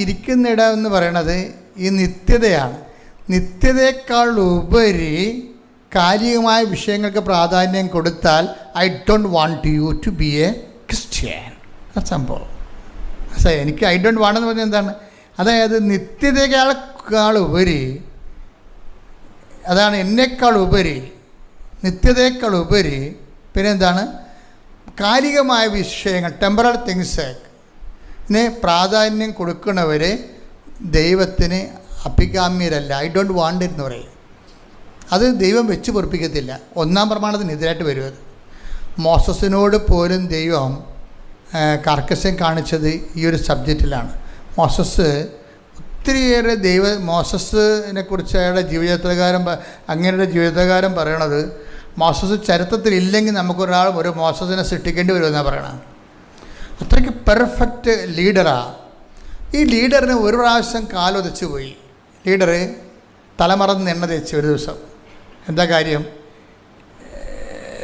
ഇരിക്കുന്നിടം എന്ന് പറയണത് ഈ നിത്യതയാണ്. നിത്യതയേക്കാൾ ഉപരി കാലികമായ വിഷയങ്ങൾക്ക് പ്രാധാന്യം കൊടുത്താൽ I don't want you to be a Christian സംഭവം. സാർ എനിക്ക് ഐ ഡോണ്ട് വാണ്ട് എന്ന് പറഞ്ഞാൽ എന്താണ്? അതായത് നിത്യതയേക്കാൾ ഉപരി അതാണ് എന്നേക്കാൾ ഉപരി നിത്യതയേക്കാൾ ഉപരി പിന്നെന്താണ്? കാലികമായ വിഷയങ്ങൾ ടെമ്പറൽ തിങ്സ് പ്രാധാന്യം കൊടുക്കുന്നവർ ദൈവത്തിന് അഭികാമ്യരല്ല. ഐ ഡോണ്ട് വാണ്ട് എന്ന് പറയും. അത് ദൈവം വെച്ച് പൊറപ്പിക്കത്തില്ല. ഒന്നാം പ്രമാണത്തിന് എതിരായിട്ട് വരും അത്. മോസസിനോട് പോലും ദൈവം കർക്കശം കാണിച്ചത് ഈ ഒരു സബ്ജക്റ്റിലാണ്. മോസസ് ഒത്തിരിയേറെ ദൈവ മോസസിനെ കുറിച്ച് അയാളുടെ ജീവചരിത്രകാരൻ അങ്ങനെയുള്ള ജീവിതകാരം പറയണത് മോസസ് ചരിത്രത്തിൽ ഇല്ലെങ്കിൽ നമുക്കൊരാൾ ഒരു മോസസിനെ സൃഷ്ടിക്കേണ്ടി വരുമെന്നാണ് പറയണത്. അത്രയ്ക്ക് പെർഫെക്റ്റ് ലീഡറാണ് ഈ ലീഡറിന് ഒരു പ്രാവശ്യം കാലൊതച്ചു പോയി. ലീഡർ തലമറന്ന് എണ്ണ തേച്ച് ഒരു ദിവസം. എന്താ കാര്യം?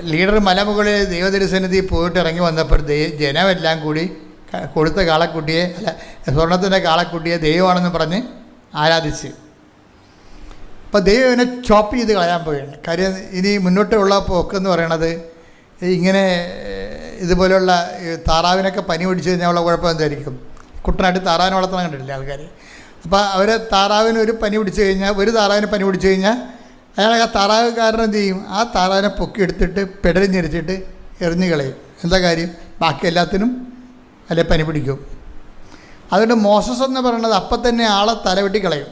ലീഡർ മലമുകളിൽ ദൈവതിരുസന്നിധി പോയിട്ട് ഇറങ്ങി വന്നപ്പോൾ ജനമെല്ലാം കൂടി കൊടുത്ത കാളക്കുട്ടിയെ അല്ല സ്വർണത്തിന്റെ കാളക്കുട്ടിയെ ദൈവമാണെന്ന് പറഞ്ഞ് ആരാധിച്ച്. അപ്പോൾ ദൈവം ഇവനെ ചോപ്പ് ചെയ്ത് കളയാൻ പോവുകയാണ്. കാര്യം ഇനി മുന്നോട്ടുള്ള പോക്കെന്ന് പറയണത് ഇങ്ങനെ ഇതുപോലെയുള്ള താറാവിനൊക്കെ പനി പിടിച്ചു കഴിഞ്ഞാൽ ഉള്ള കുഴപ്പം എന്തായിരിക്കും? കുട്ടനായിട്ട് താറാവിനെ വളർത്തണം കണ്ടിട്ടില്ല ആൾക്കാർ അപ്പോൾ അവർ താറാവിന് ഒരു പനി പിടിച്ചു കഴിഞ്ഞാൽ ഒരു താറാവിന് പനി പിടിച്ചു കഴിഞ്ഞാൽ അയാൾ ആ താറാവുകാരൻ എന്ത് ചെയ്യും? ആ താറാവിനെ പൊക്കി എടുത്തിട്ട് പെടലിൽ ഞെരിച്ചിട്ട് എറിഞ്ഞു കളയും. എന്താ കാര്യം? ബാക്കി എല്ലാത്തിനും അല്ലെ പനി പിടിക്കും. അതുകൊണ്ട് മോസസ് എന്ന് പറയുന്നത് അപ്പം തന്നെ ആളെ തലവെട്ടി കളയും.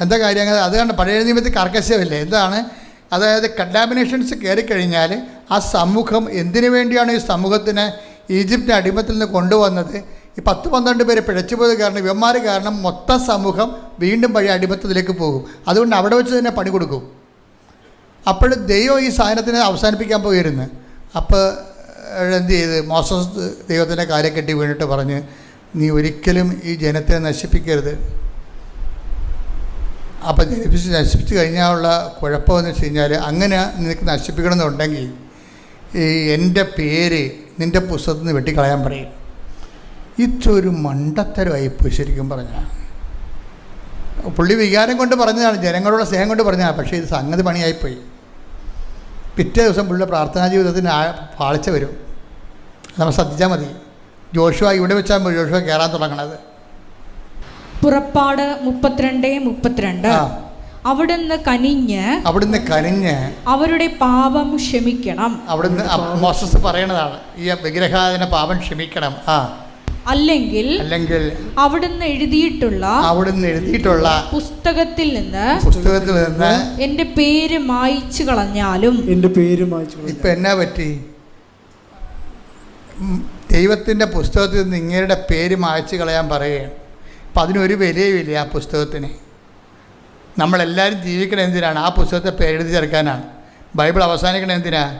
എന്താ കാര്യം? അത് കണ്ട്? പഴയ നിയമത്തിൽ കർക്കശമില്ലേ എന്താണ്? അതായത് കണ്ടാമിനേഷൻസ് കയറിക്കഴിഞ്ഞാൽ ആ സമൂഹം എന്തിനു വേണ്ടിയാണ് ഈ സമൂഹത്തിനെ ഈജിപ്തിന്റെ അടിമത്തിൽ നിന്ന് കൊണ്ടുവന്നത്? ഈ പത്ത് പന്ത്രണ്ട് പേര് പിഴച്ചുപോയത് കാരണം ഇവന്മാർ കാരണം മൊത്തം സമൂഹം വീണ്ടും പഴയ അടിമത്തത്തിലേക്ക് പോകും. അതുകൊണ്ട് അവിടെ വെച്ച് തന്നെ പണി കൊടുക്കും. അപ്പോൾ ദൈവം ഈ സാധനത്തിനെ അവസാനിപ്പിക്കാൻ പോയിരുന്നു. അപ്പോൾ എന്ത് ചെയ്ത്? മോസസ് ദൈവത്തിന്റെ കാര്യം കെട്ടി വീണിട്ട് പറഞ്ഞ് നീ ഒരിക്കലും ഈ ജനത്തെ നശിപ്പിക്കരുത്. അപ്പോൾ ജനിപ്പിച്ച് നശിപ്പിച്ച് കഴിഞ്ഞാലുള്ള കുഴപ്പമെന്ന് വെച്ച് കഴിഞ്ഞാൽ അങ്ങനെ നിനക്ക് നശിപ്പിക്കണമെന്നുണ്ടെങ്കിൽ ഈ എന്റെ പേര് നിന്റെ പുസ്തകത്തിൽ നിന്ന് വെട്ടിക്കളയാൻ പറയും. ഇതൊരു മണ്ടത്തരമായിപ്പോയി ശരിക്കും പറഞ്ഞാൽ പുള്ളി വികാരം കൊണ്ട് പറഞ്ഞതാണ് ജനങ്ങളോട് സ്നേഹം കൊണ്ട് പറഞ്ഞതാണ് പക്ഷേ ഇത് സംഗതി പണിയായിപ്പോയി പിറ്റേ ദിവസം പുള്ളിയുടെ പ്രാർത്ഥനാ ജീവിതത്തിന് ആ പാളിച്ച വരും. നമ്മൾ ശ്രദ്ധിച്ചാൽ മതി. ജോഷുവ ഇവിടെ വെച്ചാൽ ജോഷുവ കയറാൻ തുടങ്ങണത്. പുറപ്പാട് മുപ്പത്തിരണ്ട് മുപ്പത്തിരണ്ട്. ആ. അവിടുന്ന് കനിഞ്ഞ് അവിടുന്ന് കനിഞ്ഞ് അവരുടെ പാപം ക്ഷമിക്കണം. അവിടുന്ന് മോസസ് പറയണതാണ് ഈ വിഗ്രഹാദിന പാപം ക്ഷമിക്കണം. ആ. അല്ലെങ്കിൽ അല്ലെങ്കിൽ അവിടുന്ന് എഴുതിയിട്ടുള്ള അവിടുന്ന് എഴുതിയിട്ടുള്ള പുസ്തകത്തിൽ നിന്ന് പുസ്തകത്തിൽ നിന്ന് എന്റെ പേര് മായിച്ചു കളഞ്ഞാലും എന്റെ പേര് മായിച്ചു ഇപ്പൊ എന്നാ പറ്റി? ദൈവത്തിന്റെ ദൈവത്തിന്റെ പുസ്തകത്തിൽ നിന്ന് ഇങ്ങയുടെ പേര് മായ്ച്ചു കളയാൻ പറയുകയാണ്. അപ്പം അതിനൊരു വിലയുമില്ല ആ പുസ്തകത്തിന്. നമ്മളെല്ലാവരും ജീവിക്കണം എന്തിനാണ്? ആ പുസ്തകത്തെ പേരെഴുതി ചേർക്കാനാണ്. ബൈബിൾ അവസാനിക്കണം എന്തിനാ?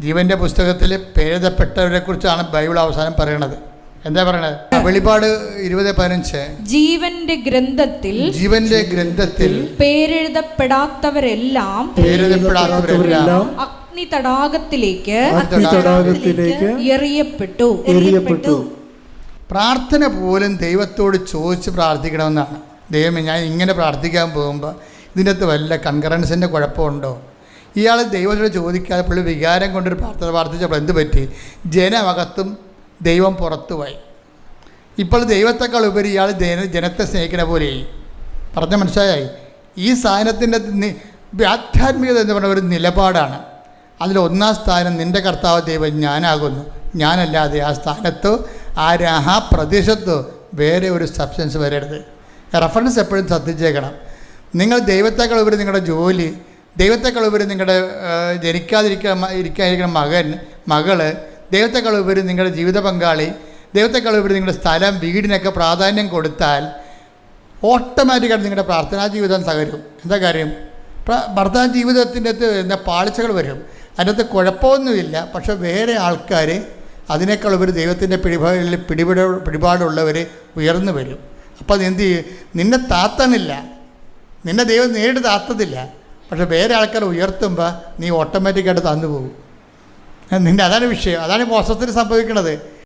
ജീവന്റെ പുസ്തകത്തിൽ പേരെഴുതപ്പെട്ടവരെ കുറിച്ചാണ് ബൈബിൾ അവസാനം പറയണത്. എന്താ പറയണത്? വെളിപാട് ഇരുപത് പതിനഞ്ച്. ജീവന്റെ ഗ്രന്ഥത്തിൽ ജീവന്റെ ഗ്രന്ഥത്തിൽ പേരെഴുതപ്പെടാത്തവരെല്ലാം പേരെഴുതപ്പെടാത്തവരെല്ലാം അഗ്നി തടാകത്തിലേക്ക് അഗ്നി തടാകത്തിലേക്ക് എറിയപ്പെട്ടു. എറിയപ്പെട്ടു. പ്രാർത്ഥന പോലും ദൈവത്തോട് ചോദിച്ച് പ്രാർത്ഥിക്കണമെന്നാണ്. ദൈവമേ ഞാൻ ഇങ്ങനെ പ്രാർത്ഥിക്കാൻ പോകുമ്പോൾ ഇതിന്റെ അകത്ത് വല്ല കൺകറൻസിന്റെ കുഴപ്പമുണ്ടോ? ഇയാൾ ദൈവത്തോട് ചോദിക്കാതെ പുള്ളി വികാരം കൊണ്ടൊരു പ്രാർത്ഥന പ്രാർത്ഥിച്ചപ്പോൾ എന്ത് പറ്റി? ജനമകത്തും ദൈവം പുറത്തുപോയി. ഇപ്പോൾ ദൈവത്തെക്കാൾ ഉപരി ഇയാൾ ജന ജനത്തെ സ്നേഹിക്കണ പോലെയായി. പറഞ്ഞ മനസ്സിലായി? ഈ സാധനത്തിന്റെ ആധ്യാത്മികത എന്ന് പറഞ്ഞ ഒരു നിലപാടാണ്. അതിൽ ഒന്നാം സ്ഥാനം നിന്റെ കർത്താവ് ദൈവം ഞാനാകുന്നു. ഞാനല്ലാതെ ആ സ്ഥാനത്തോ ആ ആ പ്രദേശത്തോ വേറെ ഒരു സബ്സ്റ്റൻസ് വരരുത്. റെഫറൻസ് എപ്പോഴും ശ്രദ്ധിച്ചേക്കണം. നിങ്ങൾ ദൈവത്തെക്കാൾ ഉപരി നിങ്ങളുടെ ജോലി ദൈവത്തെക്കാൾ ഉപരി നിങ്ങളുടെ ജനിക്കാതിരിക്കാൻ ഇരിക്കാതിരിക്കുന്ന മകൻ മകൾ ദൈവത്തെക്കാൾ ഉപരി നിങ്ങളുടെ ജീവിത പങ്കാളി ദൈവത്തെക്കാൾ ഉപരി നിങ്ങളുടെ സ്ഥലം വീടിനൊക്കെ പ്രാധാന്യം കൊടുത്താൽ ഓട്ടോമാറ്റിക്കായിട്ട് നിങ്ങളുടെ പ്രാർത്ഥനാ ജീവിതം തകരും. എന്താ കാര്യം? പ്രാർത്ഥനാ ജീവിതത്തിന്റെ അകത്ത് എന്താ പാളിച്ചകൾ വരും. അതിനകത്ത് കുഴപ്പമൊന്നുമില്ല. പക്ഷെ വേറെ ആൾക്കാർ അതിനേക്കാൾ ഉപരി ദൈവത്തിന്റെ പിടിപാടിൽ പിടിപെട പിടിപാടുള്ളവർ ഉയർന്നു വരും. അപ്പോൾ അത് എന്ത് ചെയ്യും? നിന്നെ താത്തണില്ല നിന്നെ ദൈവം നേരിട്ട് താത്തതില്ല. പക്ഷെ വേറെ ആൾക്കാർ ഉയർത്തുമ്പോൾ നീ ഓട്ടോമാറ്റിക്കായിട്ട് തന്നു പോകും. നിന്റെ അതാണ് വിഷയം. അതാണ് മോശത്തിന് സംഭവിക്കുന്നത്